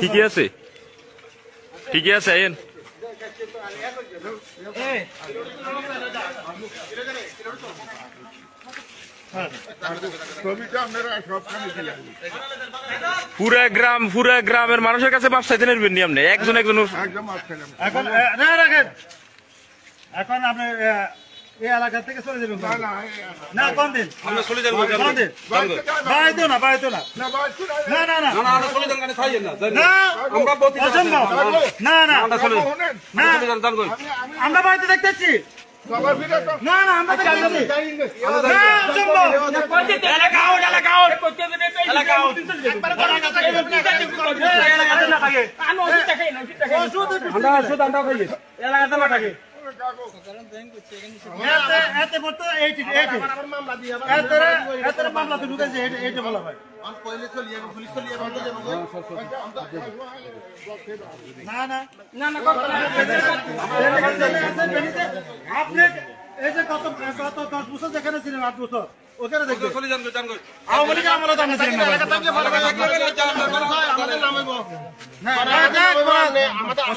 ঠিকই আছে? ঠিকই আছে আইন পুরা গ্রাম পুরা গ্রামের মানুষের কাছে মাপ চাইতে নেবেন নি আপনি? একজন এখন আপনি এই এলাকা থেকে চলে যাবেন না না না দিন আমরা চলে যাব কোন দিন বাড়িতে যান না। বাড়াইতো না না না না না না না না আমরা চলে যান গানে খাইয়েন না না। না আমরা বলতে অসম্ভব না না আমরা চলে না চলে যান যান কই। আমি আমি আমরা বাড়িতে দেখতেছি সবার ভিড়ে তো না না আমরা দেখতেছি না অসম্ভব আমরা শুধু আমরা খাইয়ে এতে এতে বলতো এইটি এইটি এতে এতে মামলা তো ঢুকেছে এইটি এইটি বলা হয় না না আপনি এই যে কত কত দশ বছর যেখানে ছিলেন আট বছর ওখানে দেখবেন। আওয়ামী লীগের আমলে তো আপনি ছিলেন না ভাই। না, না, দেখ, বল।